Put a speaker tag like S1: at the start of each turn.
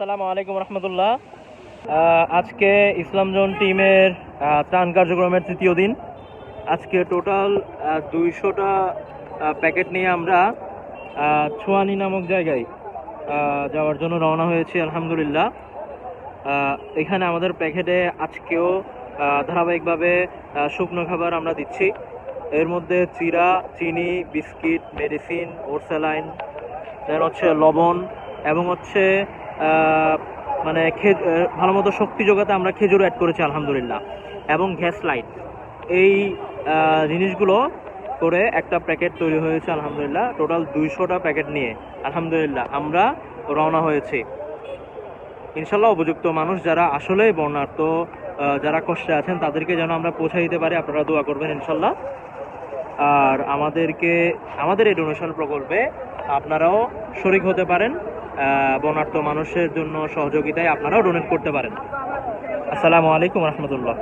S1: আসসালামু আলাইকুম রহমতুল্লাহ। আজকে ইসলাম জোন টিমের ত্রাণ কার্যক্রমের তৃতীয় দিন। আজকে টোটাল দুইশোটা প্যাকেট নিয়ে আমরা ছোয়ানি নামক জায়গায় যাওয়ার জন্য রওনা হয়েছি, আলহামদুলিল্লাহ। এখানে আমাদের প্যাকেটে আজকেও ধারাবাহিকভাবে শুকনো খাবার আমরা দিচ্ছি। এর মধ্যে চিরা, চিনি, বিস্কিট, মেডিসিন ওরস্যালাইন দেন হচ্ছে লবণ এবং হচ্ছে মানে ভালো মতো শক্তি যোগাতে আমরা খেজুর অ্যাড করেছি, আলহামদুলিল্লাহ। এবং গ্যাস লাইট এই জিনিসগুলো করে একটা প্যাকেট তৈরি হয়েছে, আলহামদুলিল্লাহ। টোটাল দুইশোটা প্যাকেট নিয়ে, আলহামদুলিল্লাহ, আমরা রওনা হয়েছি। ইনশাল্লাহ উপযুক্ত মানুষ যারা আসলেই বর্ণার্থ যারা কষ্টে আছেন, তাদেরকে যেন আমরা পৌঁছে দিতে পারি, আপনারা দোয়া করবেন ইনশাল্লাহ। আর আমাদেরকে, আমাদের এই ডোনেশন প্রকল্পে আপনারাও শরিক হতে পারেন। বর্ণাঢ্য মানুষের জন্য সহযোগিতায় আপনারাও ডোনেট করতে পারেন। আসসালামু আলাইকুম রহমতুল্লাহ।